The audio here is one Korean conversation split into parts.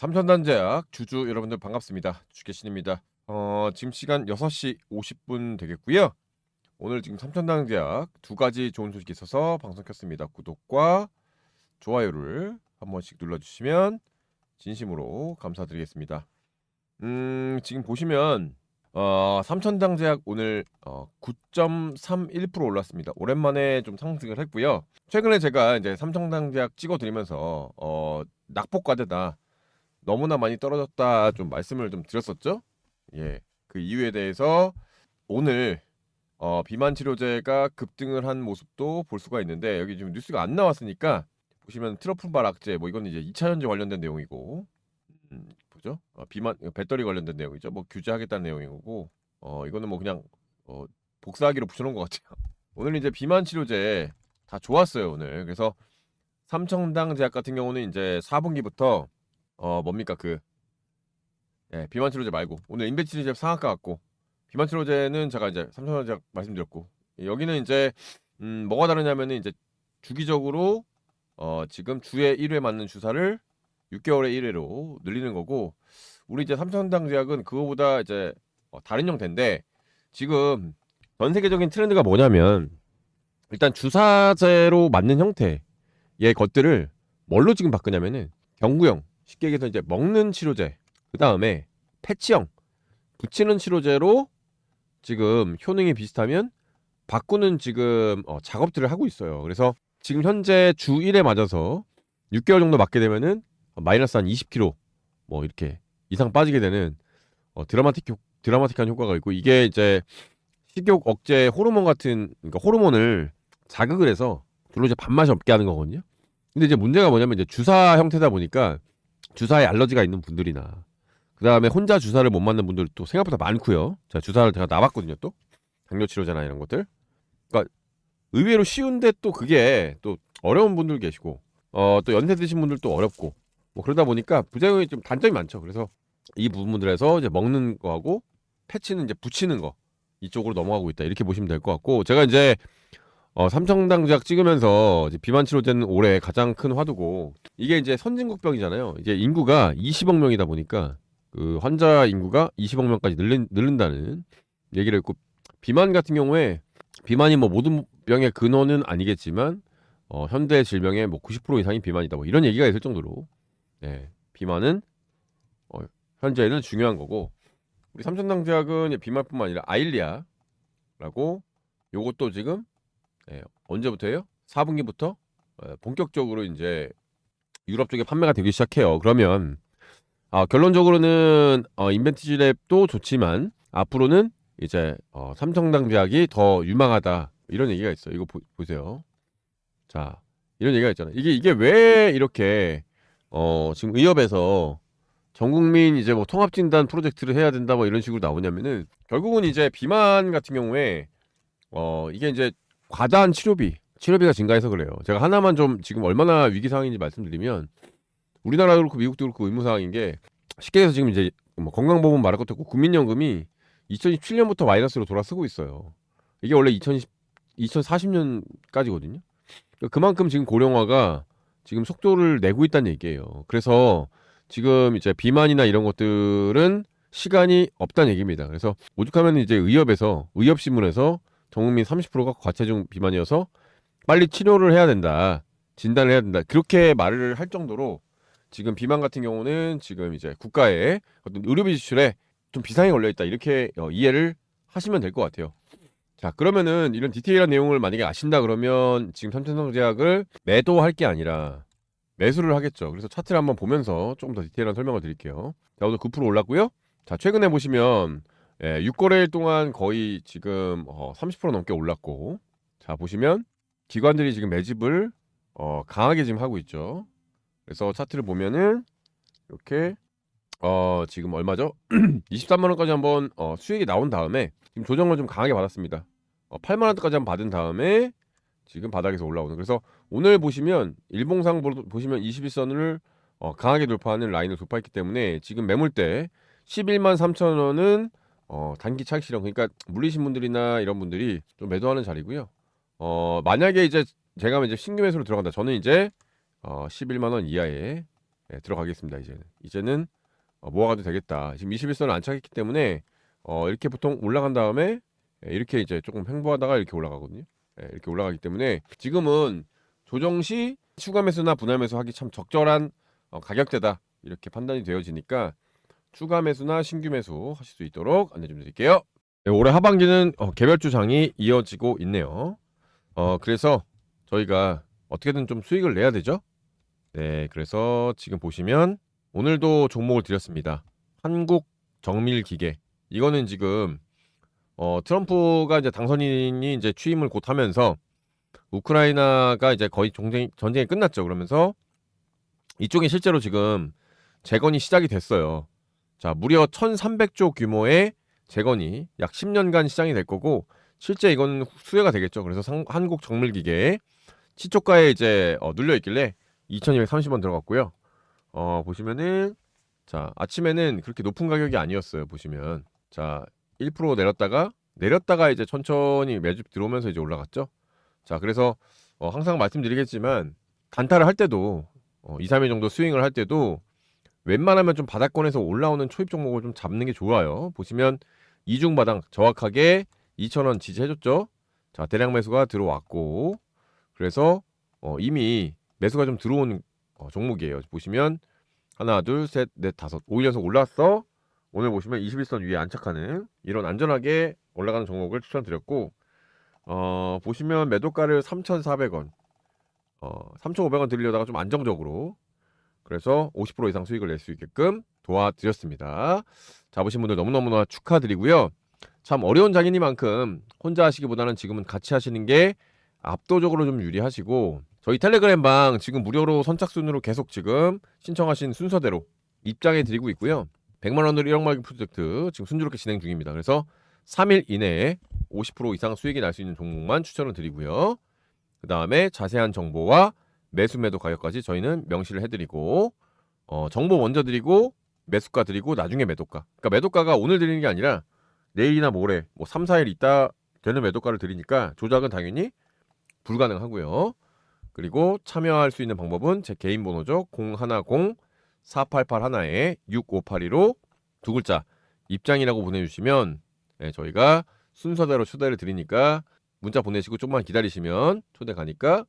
삼천단제약 주주 여러분들 반갑습니다. 주계신입니다. 어, 지금 시간 6시 50분 되겠고요. 오늘 지금 삼천단제약 두 가지 좋은 소식이 있어서 방송 켰습니다. 구독과 좋아요를 한 번씩 눌러주시면 진심으로 감사드리겠습니다. 음, 지금 보시면 어, 삼천당제약 오늘 어, 9.31% 올랐습니다. 오랜만에 좀 상승을 했고요. 최근에 제가 이제 삼천당제약 찍어드리면서 어, 낙폭과대다 너무나 많이 떨어졌다 좀 말씀을 좀 드렸었죠. 예, 그 이유에 대해서 오늘 어, 비만 치료제가 급등을 한 모습도 볼 수가 있는데 여기 지금 뉴스가 안 나왔으니까 보시면 트러플 발악제 뭐 이건 이제 2차 전지 관련된 내용이고 음, 뭐죠? 어, 비만 배터리 관련된 내용이죠. 뭐 규제하겠다는 내용이고 어 이거는 뭐 그냥 어, 복사하기로 붙여놓은 것 같아요. 오늘 이제 비만 치료제 다 좋았어요 오늘. 그래서 삼청당 제약 같은 경우는 이제 4분기부터 어 뭡니까 그 예, 비만 치료제 말고. 오늘 인베 치료제 상한가 같고. 비만 치료제는 제가 이제 제약 말씀드렸고. 여기는 이제 음 뭐가 다르냐면은 이제 주기적으로 어 지금 주에 1회 맞는 주사를 6개월에 1회로 늘리는 거고 우리 이제 삼천당 제약은 그거보다 이제 어, 다른 형태인데 지금 전 세계적인 트렌드가 뭐냐면 일단 주사제로 맞는 형태의 것들을 뭘로 지금 바꾸냐면은 경구형 쉽게 얘기해서 이제 먹는 치료제 그 다음에 패치형 붙이는 치료제로 지금 효능이 비슷하면 바꾸는 지금 어, 작업들을 하고 있어요. 그래서 지금 현재 주 1에 맞아서 6개월 정도 맞게 되면은 마이너스 한 20kg 뭐 이렇게 이상 빠지게 되는 어, 드라마틱 효, 드라마틱한 효과가 있고 이게 이제 식욕 억제 호르몬 같은 그러니까 호르몬을 자극을 해서 별로 이제 밥맛이 없게 하는 거거든요. 근데 이제 문제가 뭐냐면 이제 주사 형태다 보니까 주사에 알러지가 있는 분들이나 그 다음에 혼자 주사를 못 맞는 분들 도 생각보다 많고요. 제가 주사를 제가 놔봤거든요. 또 당뇨 치료제나 이런 것들. 그러니까 의외로 쉬운데 또 그게 또 어려운 분들 계시고 어, 또 연세 드신 분들도 어렵고 뭐 그러다 보니까 부작용이 좀 단점이 많죠. 그래서 이 부분들에서 이제 먹는 거하고 패치는 이제 붙이는 거 이쪽으로 넘어가고 있다 이렇게 보시면 될 것 같고 제가 이제 어, 삼청당제약 찍으면서 이제 비만 치료제는 올해 가장 큰 화두고 이게 이제 선진국병이잖아요. 이제 인구가 20억 명이다 보니까 그 환자 인구가 20억 명까지 늘린, 늘린다는 얘기를 했고 비만 같은 경우에 비만이 뭐 모든 병의 근원은 아니겠지만 어, 현대 질병의 뭐 90% 이상이 비만이다 뭐 이런 얘기가 있을 정도로 네, 비만은 어, 현재는 중요한 거고 우리 삼천당제약은 비만뿐만 아니라 아일리아라고 요것도 지금 예, 언제부터예요? 4분기부터 예, 본격적으로 이제 유럽 쪽에 판매가 되기 시작해요. 그러면 아, 결론적으로는 어, 인벤티지 랩도 좋지만 앞으로는 이제 어, 삼성당 제약이 더 유망하다 이런 얘기가 있어요. 이거 보, 보세요. 자 이런 얘기가 있잖아요. 이게 이게 왜 이렇게 어, 지금 의협에서 전 국민 이제 뭐 통합 진단 프로젝트를 해야 된다 뭐 이런 식으로 나오냐면은 결국은 이제 비만 같은 경우에 어 이게 이제 과다한 치료비 치료비가 증가해서 그래요. 제가 하나만 좀 지금 얼마나 위기 상황인지 말씀드리면 우리나라도 그렇고 미국도 그렇고 의무 상황인 게 쉽게 해서 지금 이제 뭐 건강보험 말할 것도 없고 국민연금이 2017년부터 마이너스로 돌아서고 있어요. 이게 원래 2020 2040년까지거든요. 그만큼 지금 고령화가 지금 속도를 내고 있다는 얘기예요. 그래서 지금 이제 비만이나 이런 것들은 시간이 없다는 얘기입니다. 그래서 오죽하면 이제 의협에서 의협신문에서 전국민 30%가 과체중 비만이어서 빨리 치료를 해야 된다. 진단을 해야 된다. 그렇게 말을 할 정도로 지금 비만 같은 경우는 지금 이제 국가의 어떤 의료비 지출에 좀 비상이 걸려 있다. 이렇게 어, 이해를 하시면 될 것 같아요. 자, 그러면은 이런 디테일한 내용을 만약에 아신다 그러면 지금 삼천성제약을 매도할 게 아니라 매수를 하겠죠. 그래서 차트를 한번 보면서 조금 더 디테일한 설명을 드릴게요. 자, 오늘 9% 올랐고요. 자, 최근에 보시면 예, 6거래일 동안 거의 지금 어, 30% 넘게 올랐고 자, 보시면 기관들이 지금 매집을 어, 강하게 지금 하고 있죠. 그래서 차트를 보면은 이렇게 어, 지금 얼마죠? 23만 원까지 한번 어, 수익이 나온 다음에 지금 조정을 좀 강하게 받았습니다. 어, 8만 원까지 한번 받은 다음에 지금 바닥에서 올라오는. 그래서 오늘 보시면 일봉상 보- 보시면 21선을 어, 강하게 돌파하는 라인을 돌파했기 때문에 지금 매물대 11만 3천 원은 어, 단기 차익 실현 그러니까 물리신 분들이나 이런 분들이 좀 매도하는 자리고요. 어, 만약에 이제 제가 이제 신규 매수로 들어간다. 저는 이제 어, 11만 원 이하의 예, 들어가겠습니다. 이제는 이제는 어, 모아가도 되겠다. 지금 21선을 안착했기 때문에 어, 이렇게 보통 올라간 다음에 예, 이렇게 이제 조금 횡보하다가 이렇게 올라가거든요. 예, 이렇게 올라가기 때문에 지금은 조정 시 추가 매수나 분할 매수 하기 참 적절한 어, 가격대다 이렇게 판단이 되어지니까 추가 매수나 신규 매수 하실 수 있도록 안내 좀 드릴게요. 네, 올해 하반기는 어, 개별 주 장이 이어지고 있네요. 어, 그래서 저희가 어떻게든 좀 수익을 내야 되죠. 네, 그래서 지금 보시면 오늘도 종목을 드렸습니다. 한국 정밀 기계. 이거는 지금 어, 트럼프가 이제 당선인이 이제 취임을 곧 하면서 우크라이나가 이제 거의 전쟁, 전쟁이 끝났죠. 그러면서 이쪽에 실제로 지금 재건이 시작이 됐어요. 자, 무려 1,300조 규모의 재건이 약 10년간 시장이 될 거고 실제 이건 수혜가 되겠죠. 그래서 상- 한국 정밀기계에 시초가에 이제 어, 눌려 있길래 2,230원 들어갔고요. 어, 보시면은 자, 아침에는 그렇게 높은 가격이 아니었어요. 보시면 자, 1% 내렸다가 내렸다가 이제 천천히 매집 들어오면서 이제 올라갔죠. 자, 그래서 어, 항상 말씀드리겠지만 단타를 할 때도 어, 2, 3일 정도 스윙을 할 때도 웬만하면 좀 바닥권에서 올라오는 초입 종목을 좀 잡는 게 좋아요. 보시면 이중 바닥 정확하게 2,000원 지지해줬죠. 자, 대량 매수가 들어왔고 그래서 어, 이미 매수가 좀 들어온 어, 종목이에요. 보시면 하나, 둘, 셋, 넷, 다섯, 5일 연속 올랐어. 오늘 보시면 21선 위에 안착하는 이런 안전하게 올라가는 종목을 추천드렸고 어, 보시면 매도가를 3,400원, 어, 3,500원 드리려다가 좀 안정적으로 그래서 50% 이상 수익을 낼 수 있게끔 도와드렸습니다. 잡으신 분들 너무너무나 축하드리고요. 참 어려운 장이니만큼 혼자 하시기보다는 지금은 같이 하시는 게 압도적으로 좀 유리하시고 저희 텔레그램 방 지금 무료로 선착순으로 계속 지금 신청하신 순서대로 입장해 드리고 있고요. 100만 원으로 1억 말기 프로젝트 지금 순조롭게 진행 중입니다. 그래서 3일 이내에 50% 이상 수익이 날 수 있는 종목만 추천을 드리고요. 그 다음에 자세한 정보와 매수 매도 가격까지 저희는 명시를 해드리고 어, 정보 먼저 드리고 매수가 드리고 나중에 매도가. 그러니까 매도가가 오늘 드리는 게 아니라 내일이나 모레 뭐 3, 4일 있다 되는 매도가를 드리니까 조작은 당연히 불가능하고요. 그리고 참여할 수 있는 방법은 제 개인 번호죠. 010-4881에 6582로 두 글자 입장이라고 보내주시면 네, 저희가 순서대로 초대를 드리니까 문자 보내시고 좀만 기다리시면 초대 가니까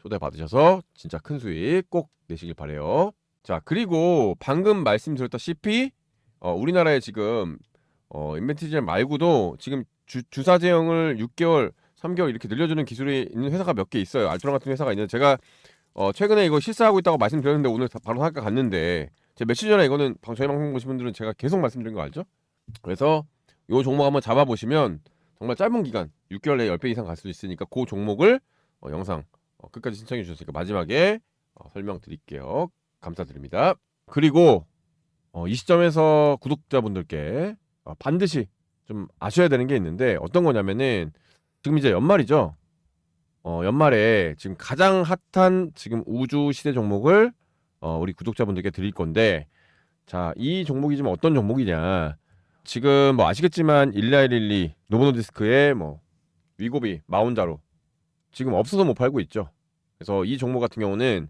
초대 받으셔서 진짜 큰 수익 꼭 내시길 바래요. 자 그리고 방금 말씀드렸다시피 어, 우리나라에 지금 어, 인벤티지 말고도 지금 주, 주사 제형을 6개월, 3개월 이렇게 늘려주는 기술이 있는 회사가 몇 개 있어요. 알트론 같은 회사가 있는데 제가 어, 최근에 이거 실사하고 있다고 말씀드렸는데 오늘 다- 바로 학과 갔는데 제가 며칠 전에 이거는 방- 저희 방송 보신 분들은 제가 계속 말씀드린 거 알죠? 그래서 이 종목 한번 잡아보시면 정말 짧은 기간 6개월 내에 10배 이상 갈 수 있으니까 그 종목을 어, 영상 어, 끝까지 신청해 주셨으니까 마지막에 어, 설명드릴게요. 감사드립니다. 그리고 어, 이 시점에서 구독자분들께 어, 반드시 좀 아셔야 되는 게 있는데 어떤 거냐면은 지금 이제 연말이죠. 어, 연말에 지금 가장 핫한 지금 우주 시대 종목을 어, 우리 구독자분들께 드릴 건데 자, 이 종목이 지금 어떤 종목이냐? 지금 뭐 아시겠지만 1112 노보노디스크의 뭐 위고비 마운자로 지금 없어서 못 팔고 있죠. 그래서 이 종목 같은 경우는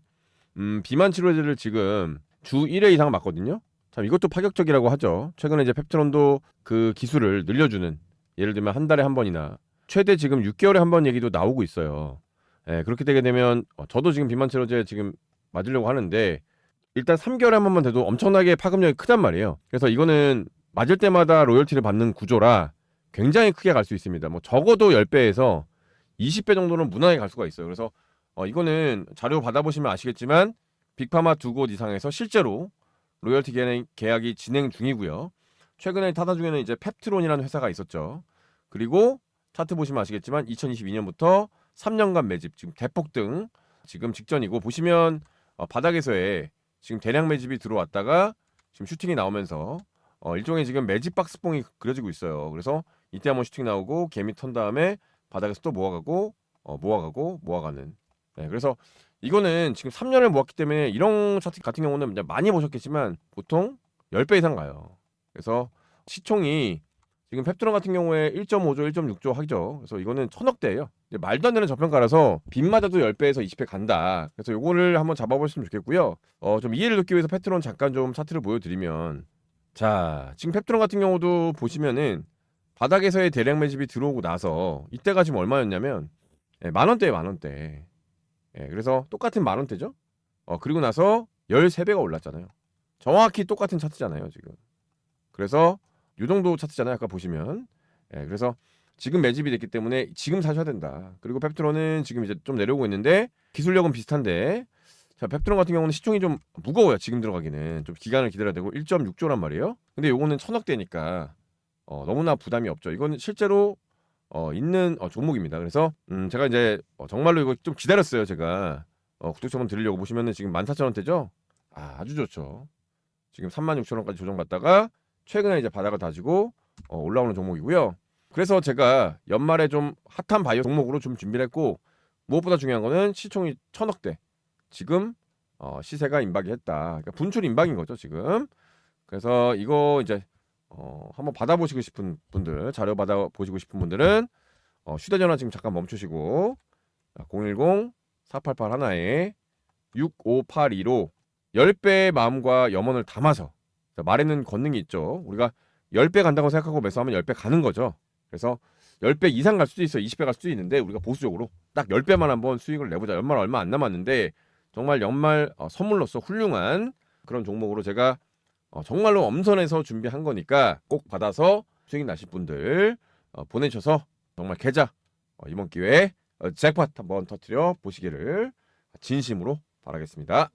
음, 비만 치료제를 지금 주 1회 이상 맞거든요. 참 이것도 파격적이라고 하죠. 최근에 이제 펩트론도 그 기술을 늘려주는 예를 들면 한 달에 한 번이나 최대 지금 6개월에 한 번 얘기도 나오고 있어요. 예, 그렇게 되게 되면 어, 저도 지금 비만 치료제 지금 맞으려고 하는데 일단 3개월에 한 번만 돼도 엄청나게 파급력이 크단 말이에요. 그래서 이거는 맞을 때마다 로열티를 받는 구조라 굉장히 크게 갈 수 있습니다. 뭐 적어도 10배에서 20배 정도는 무난하게 갈 수가 있어요. 그래서 어, 이거는 자료 받아보시면 아시겠지만 빅파마 두 곳 이상에서 실제로 로열티 계약- 계약이 진행 중이고요. 최근에 타다 중에는 이제 펩트론이라는 회사가 있었죠. 그리고 차트 보시면 아시겠지만 2022년부터 3년간 매집 지금 대폭등 지금 직전이고 보시면 어, 바닥에서의 지금 대량 매집이 들어왔다가 지금 슈팅이 나오면서 어, 일종의 지금 매집 박스뽕이 그려지고 있어요. 그래서 이때 한번 슈팅 나오고 개미 턴 다음에 바닥에서 또 모아가고 어, 모아가고 모아가는. 네, 그래서 이거는 지금 3년을 모았기 때문에 이런 차트 같은 경우는 이제 많이 보셨겠지만 보통 10배 이상 가요. 그래서 시총이 지금 펩트론 같은 경우에 1.5조, 1.6조 하죠. 그래서 이거는 천억대예요. 말도 안 되는 저평가라서 빚마저도 10배에서 20배 간다. 그래서 요거를 한번 잡아보시면 좋겠고요. 어, 좀 이해를 돕기 위해서 펩트론 잠깐 좀 차트를 보여드리면 자, 지금 펩트론 같은 경우도 보시면은 바닥에서의 대량 매집이 들어오고 나서 이때가 지금 얼마였냐면 예, 만 원대에 만 원대. 예, 그래서 똑같은 만 원대죠. 어, 그리고 나서 13배가 올랐잖아요. 정확히 똑같은 차트잖아요, 지금. 그래서 요 정도 차트잖아요. 아까 보시면. 예, 그래서 지금 매집이 됐기 때문에 지금 사셔야 된다. 그리고 펩트론은 지금 이제 좀 내려오고 있는데 기술력은 비슷한데 자, 펩트론 같은 경우는 시총이 좀 무거워요. 지금 들어가기는 좀 기간을 기다려야 되고 1.6조란 말이에요. 근데 요거는 천억대니까 어, 너무나 부담이 없죠. 이건 실제로 어, 있는 어, 종목입니다. 그래서 음, 제가 이제 어, 정말로 이거 좀 기다렸어요. 제가 어, 구독자분 드리려고 보시면은 지금 14,000원대죠. 아, 아주 좋죠. 지금 36,000원까지 조정받다가 최근에 이제 바닥을 다지고 어, 올라오는 종목이고요. 그래서 제가 연말에 좀 핫한 바이오 종목으로 좀 준비를 했고 무엇보다 중요한 거는 시총이 천억대. 지금 어, 시세가 임박이 했다. 그러니까 분출 임박인 거죠, 지금. 그래서 이거 이제 어, 한번 받아보시고 싶은 분들, 자료 받아보시고 싶은 분들은 어, 휴대전화 지금 잠깐 멈추시고 010-488 하나에 6582로 10배의 마음과 염원을 담아서 자, 말에는 권능이 있죠. 우리가 10배 간다고 생각하고 매수하면 10배 가는 거죠. 그래서 10배 이상 갈 수도 있어요. 20배 갈 수도 있는데 우리가 보수적으로 딱 10배만 한번 수익을 내보자. 연말 얼마 안 남았는데 정말 연말 어, 선물로서 훌륭한 그런 종목으로 제가 어, 정말로 엄선해서 준비한 거니까 꼭 받아서 수익 나실 분들 어, 보내셔서 정말 계좌 어, 이번 기회에 어, 잭팟 한번 터트려 보시기를 진심으로 바라겠습니다.